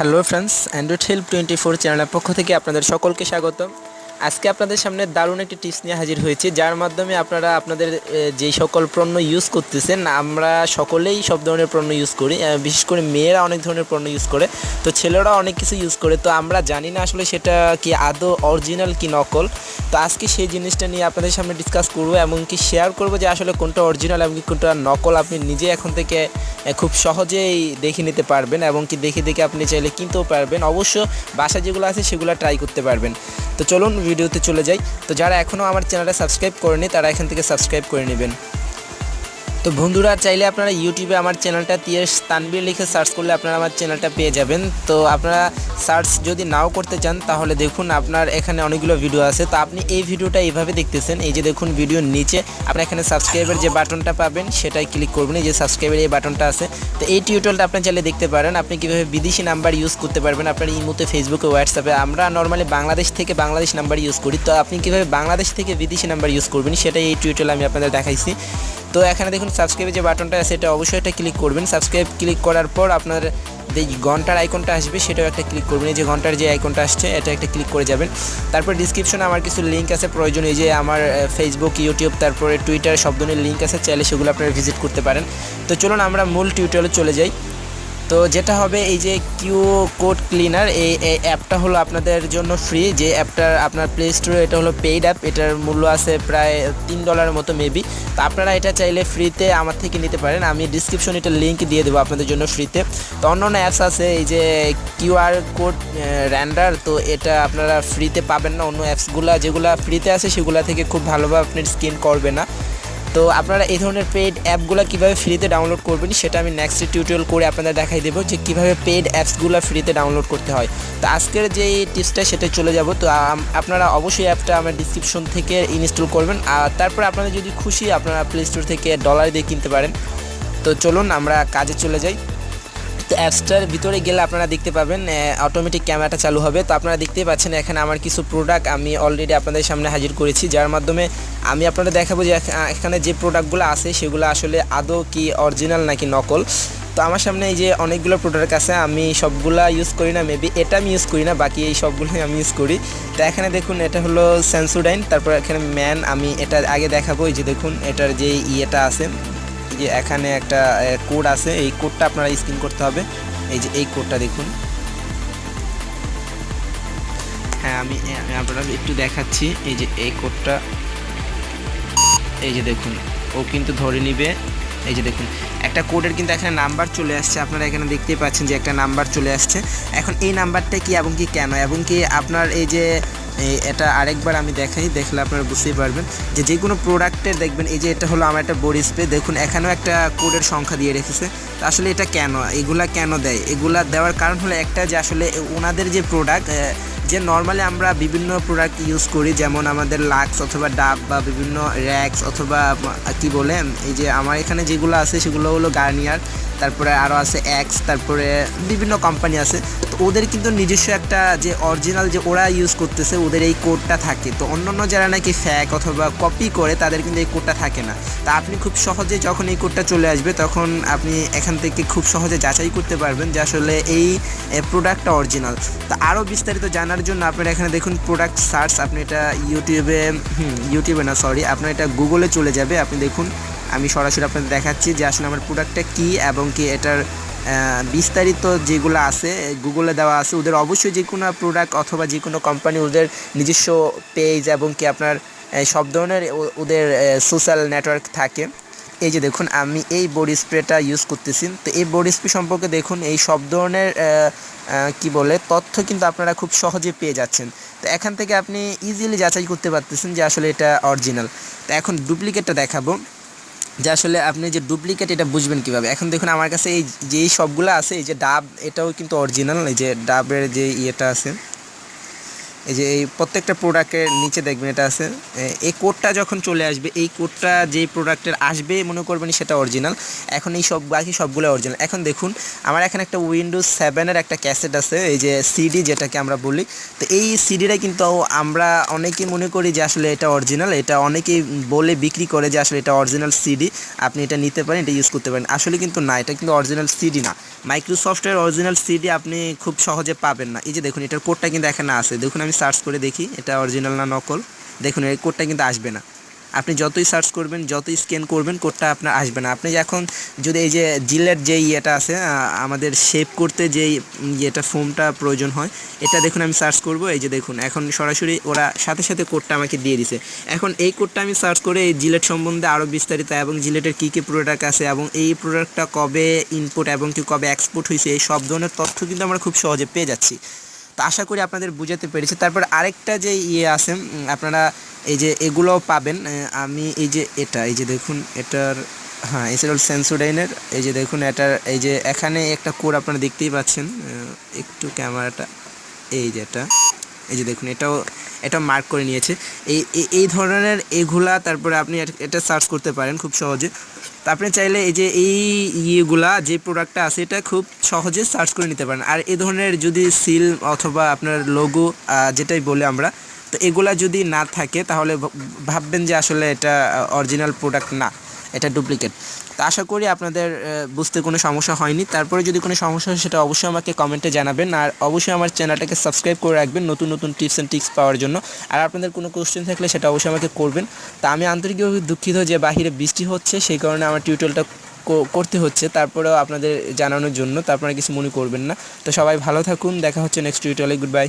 Hello friends android help twenty four চ্যানেলের পক্ষ থেকে আপনাদের সকলকে স্বাগত আজকে আপনাদের সামনে দারুণ একটি টিপস নিয়ে হাজির হয়েছে, যার মাধ্যমে আপনারা আপনাদের যেই সকল পণ্য ইউজ করতেছেন, আমরা সকলেই সব ধরনের পণ্য ইউজ করি বিশেষ করে মেয়েরা অনেক ধরনের পণ্য ইউজ করে, তো ছেলেরা অনেক কিছু ইউজ করে, তো আমরা জানি না আসলে সেটা কি আদৌ অরিজিনাল কি নকল। তো আজকে সেই জিনিসটা নিয়ে আপনাদের সামনে ডিসকাস করব এমনকি শেয়ার করব যে আসলে কোনটা অরিজিনাল এবং কি কোনটা নকল আপনি নিজে এখন থেকে খুব সহজেই দেখে নিতে পারবেন এবং কি দেখে দেখে আপনি চাইলে কিনতেও পারবেন। অবশ্য বাসা যেগুলো আছে সেগুলো ট্রাই করতে পারবেন। তো চলুন ভিডিওতে চলে যাই। তো যারা এখনও আমার চ্যানেলটা সাবস্ক্রাইব করেনি, তারা এখান থেকে সাবস্ক্রাইব করে নেবেন। তো বন্ধুরা, চাইলে আপনারা ইউটিউবে আমার চ্যানেলটা টিএস তানবির লিখে সার্চ করলে আপনারা আমার চ্যানেলটা পেয়ে যাবেন। তো আপনারা সার্চ যদি নাও করতে চান, তাহলে দেখুন আপনার এখানে অনেকগুলো ভিডিও আছে। তো আপনি এই ভিডিওটা এইভাবে দেখতেছেন, এই যে দেখুন ভিডিওর নিচে আপনার এখানে সাবস্ক্রাইবের যে বাটনটা পাবেন সেটাই ক্লিক করবেন। এই যে সাবস্ক্রাইবের এই বাটনটা আছে, তো এই টিউটোরিয়ালটা আপনি চাইলে দেখতে পারেন। আপনি কীভাবে বিদেশি নাম্বার ইউজ করতে পারবেন, আপনার ইমোতে ফেসবুকে হোয়াটসঅ্যাপে আমরা নর্মালি বাংলাদেশ থেকে বাংলাদেশ নাম্বার ইউজ করি। তো আপনি কীভাবে বাংলাদেশ থেকে বিদেশি নাম্বার ইউজ করবেন, সেটাই এই টিউটোরিয়াল আমি আপনাদের দেখাইছি। তো এখানে দেখুন সাবস্ক্রাইবের যে বাটনটা আছে এটা অবশ্যই একটা ক্লিক করবেন। সাবস্ক্রাইব ক্লিক করার পর আপনার যে ঘণ্টার আইকনটা আসবে, সেটাও একটা ক্লিক করবেন। এই যে ঘণ্টার যে আইকনটা আসছে, এটা একটা ক্লিক করে যাবেন। তারপর ডিসক্রিপশনে আমার কিছু লিঙ্ক আছে প্রয়োজন। এই যে আমার ফেসবুক ইউটিউব তারপরে টুইটার সব ধরনের লিঙ্ক আছে। চাইলে সেগুলো আপনারা ভিজিট করতে পারেন। তো চলুন আমরা মূল টিউটোরিয়ালে চলে যাই। তো যেটা হবে এই যে কিউ কোড ক্লিনার এই অ্যাপটা হলো আপনাদের জন্য ফ্রি যে অ্যাপটার আপনার প্লে স্টোরে এটা হলো পেইড অ্যাপ এটার মূল্য আছে প্রায় তিন ডলারের মতো মেবি তো আপনারা এটা চাইলে ফ্রিতে আমার থেকে নিতে পারেন। আমি ডিসক্রিপশনে এটা লিঙ্ক দিয়ে দেবো আপনাদের জন্য ফ্রিতে তো অন্য অন্য অ্যাপস আছে, এই যে কিউআর কোড র্যান্ডার তো এটা আপনারা ফ্রিতে পাবেন না। অন্য অ্যাপসগুলো যেগুলো ফ্রিতে আছে, সেগুলো থেকে খুব ভালোভাবে আপনার স্ক্যান করবে না। তো আপনারা এই ধরনের পেইড অ্যাপগুলো কীভাবে ফ্রিতে ডাউনলোড করবেন সেটা আমি নেক্সট টিউটোরিয়াল করে আপনাদের দেখাই দেবো যে কীভাবে পেইড অ্যাপসগুলো ফ্রিতে ডাউনলোড করতে হয়। তো আজকের যে টিপসটা সেটা চলে যাব। তো আপনারা অবশ্যই অ্যাপটা আমার ডিসক্রিপশন থেকে ইনস্টল করবেন। আর তারপরে আপনারা যদি খুশি আপনারা প্লে স্টোর থেকে ডলার দিয়ে কিনতে পারেন। তো চলুন আমরা কাজে চলে যাই। তো অ্যাপসটার ভিতরে গেলে আপনারা দেখতে পাবেন অটোমেটিক ক্যামেরাটা চালু হবে। তো আপনারা দেখতেই পাচ্ছেন, এখানে আমার কিছু প্রোডাক্ট আমি অলরেডি আপনাদের সামনে হাজির করেছি, যার মাধ্যমে আমি আপনাদের দেখাবো যে এখানে যে প্রোডাক্টগুলো আছে, সেগুলো আসলে আদৌ কি অরিজিনাল নাকি নকল। তো আমার সামনে এই যে অনেকগুলো প্রোডাক্ট আছে, আমি সবগুলা ইউজ করি না মেবি এটা আমি ইউজ করি না, বাকি এই সবগুলোই আমি ইউজ করি। তো এখানে দেখুন, এটা হলো স্যানসুডাইন তারপর এখানে ম্যান আমি এটা আগে দেখাবো, এই যে দেখুন, এটার যে ইয়েটা আছে। যে এখানে একটা কোড আছে, এই কোডটা আপনারা স্ক্রিন করতে হবে। এই যে এই কোডটা দেখুন। হ্যাঁ আমি আপনাদের একটু দেখাচ্ছি। এই যে এই কোডটা, এই যে দেখুন, ও কিন্তু ধরে নিবে। এই যে দেখুন, একটা কোডের কিন্তু এখানে নাম্বার চলে আসছে। আপনারা এখানে দেখতেই পাচ্ছেন যে একটা নাম্বার চলে আসছে। এখন এই নাম্বারটা কি এবং কি কেন? এবং কি আপনার এই যে এটা আরেকবার আমি দেখাই, দেখলে আপনারা বুঝতেই পারবেন যে যে কোনো প্রোডাক্টের দেখবেন, এই যে এটা হলো আমার একটা বডি স্প্রে দেখুন এখানেও একটা কোডের সংখ্যা দিয়ে রেখেছে। তো আসলে এটা কেন? এগুলা কেন দেয়? এগুলা দেওয়ার কারণ হলো একটা যে আসলে ওনাদের যে প্রোডাক্ট যে নর্মালি আমরা বিভিন্ন প্রোডাক্ট ইউজ করি, যেমন আমাদের লাক্স অথবা ডাব বা বিভিন্ন র্যাক্স অথবা কি বলে, এই যে আমার এখানে যেগুলো আছে সেগুলো হলো গার্নিয়ার তারপরে আরও আছে অ্যাক্স তারপরে বিভিন্ন কোম্পানি আছে। তো ওদের কিন্তু নিজস্ব একটা যে অরিজিনাল যে ওরা ইউজ করতেছে, ওদের এই কোডটা থাকে। তো অন্যান্য যারা নাকি ফ্যাক অথবা কপি করে, তাদের কিন্তু এই কোডটা থাকে না। তা আপনি খুব সহজে যখন এই কোডটা চলে আসবে, তখন আপনি এখান থেকে খুব সহজে যাচাই করতে পারবেন যে আসলে এই প্রোডাক্টটা অরিজিনাল তা আরও বিস্তারিত জানার জন্য আপনারা এখানে দেখুন প্রোডাক্ট সার্চ আপনি এটা ইউটিউবে ইউটিউবে না সরি আপনার এটা গুগলে চলে যাবে, আপনি দেখুন, আমি সরাসরি আপনাদের দেখাচ্ছি যে আসলে আমার প্রোডাক্টটা কী এবং কি এটার বিস্তারিত যেগুলো আছে গুগলে দেওয়া আছে, ওদের অবশ্যই যে কোনো প্রোডাক্ট অথবা যে কোনো কোম্পানি ওদের নিজস্ব পেজ এবং কি আপনার সব ধরনের ওদের সোশ্যাল নেটওয়ার্ক থাকে। এই যে দেখুন, আমি এই বডি স্প্রেটা ইউজ করতেছি। তো এই বডি স্প্রে সম্পর্কে দেখুন, এই সব ধরনের কি বলে, তথ্য কিন্তু আপনারা খুব সহজে পেয়ে যাচ্ছেন। তো এখান থেকে আপনি ইজিলি যাচাই করতে পারতেছেন যে আসলে এটা অরিজিনাল তো এখন ডুপ্লিকেটটা দেখাবো। যে আসলে আপনি যে ডুপ্লিকেট এটা বুঝবেন কীভাবে? এখন দেখুন, আমার কাছে এই, যেই সবগুলো আছে, এই যে ডাব, এটাও কিন্তু অরিজিনাল এই যে ডাবের যে ইয়েটা আছে এই যে এই প্রত্যেকটা প্রোডাক্টের নিচে দেখবেন এটা আছে। এই কোডটা যখন চলে আসবে, এই কোডটা যেই প্রোডাক্টের আসবে মনে করবেন সেটা অরিজিনাল। এখন এই সব, বাকি সবগুলো অরিজিনাল। এখন দেখুন, আমার এখানে একটা উইন্ডোজ সেভেনের একটা ক্যাসেট আছে, এই যে সিডি যেটাকে আমরা বলি। তো এই সিডিটা কিন্তু আমরা অনেকেই মনে করি যে আসলে এটা অরিজিনাল। এটা অনেকেই বলে বিক্রি করে যে আসলে এটা অরিজিনাল সিডি আপনি এটা নিতে পারেন, এটা ইউজ করতে পারেন। আসলে কিন্তু না, এটা কিন্তু অরিজিনাল সিডি না। মাইক্রোসফটের অরিজিনাল সিডি আপনি খুব সহজে পাবেন না। এই যে দেখুন, এটার কোডটা কিন্তু এখানে আছে। দেখুন, আমি সার্চ করে দেখি, এটা অরিজিনাল না নকল। দেখুন, এই কোডটা কিন্তু আসবে না। আপনি যতই সার্চ করবেন, যতই স্ক্যান করবেন কোডটা আপনার আসবে না। আপনি এখন যদি এই যে জিলের যে ইয়েটা আছে আমাদের শেপ করতে যে ইয়েটা ফোমটা প্রয়োজন হয়, এটা দেখুন, আমি সার্চ করব। এই যে দেখুন, এখন সরাসরি ওরা সাথে সাথে কোডটা আমাকে দিয়ে দিছে। এখন এই কোডটা আমি সার্চ করে এই জিলেট সম্বন্ধে আরও বিস্তারিত এবং জিলেটের কী কী প্রোডাক্ট আছে এবং এই প্রোডাক্টটা কবে ইনপুট এবং কি কবে এক্সপোর্ট হয়েছে এই সব ধরনের তথ্য কিন্তু আমরা খুব সহজে পেয়ে যাচ্ছি। তো আশা করি আপনাদের বুঝাতে পেরেছি। তারপর আরেকটা যে ইয়ে আছে আপনারা এই যে এগুলো পাবেন আমি এই যে এটা, এই যে দেখুন, এটার হ্যাঁ এছাড়াও সেন্সোডাইনের, এই যে দেখুন, এটার, এই যে এখানে একটা কোড আপনারা দেখতেই পাচ্ছেন একটু ক্যামেরাটা, এই যে এটা, এই যে দেখুন, এটাও এটা মার্ক করে নিয়েছে। এই, এই- এই ধরনের এগুলা, তারপরে আপনি এটা সার্চ করতে পারেন খুব সহজে। আপনি চাইলে এই যে এই ইয়েগুলা, যে প্রোডাক্টটা আছে, এটা খুব সহজে সার্চ করে নিতে পারেন। আর এই ধরনের যদি সিল অথবা আপনার লোগো যেটাই বলে আমরা, তো এগুলা যদি না থাকে, তাহলে ভাববেন যে আসলে এটা অরিজিনাল প্রোডাক্ট না। এটা ডুপ্লিকেট। তা আশা করি আপনাদের বুঝতে কোনো সমস্যা হয়নি। তারপরে যদি কোনো সমস্যা হয়, সেটা অবশ্যই আমাকে কমেন্টে জানাবেন। আর অবশ্যই আমার চ্যানেলটাকে সাবস্ক্রাইব করে রাখবেন নতুন নতুন টিপস অ্যান্ড টিক্স পাওয়ার জন্য। আর আপনাদের কোনো কোশ্চেন থাকলে সেটা অবশ্যই আমাকে করবেন। তা আমি আন্তরিকভাবে দুঃখিত যে বাহিরে বৃষ্টি হচ্ছে, সেই কারণে আমার টিউটোরিয়ালটা করতে হচ্ছে। তারপরেও আপনাদের জানানোর জন্য, তারপরে কিছু মনে করবেন না। তো সবাই ভালো থাকুন, দেখা হচ্ছে নেক্সট টিউটোরিয়ালে গুড বাই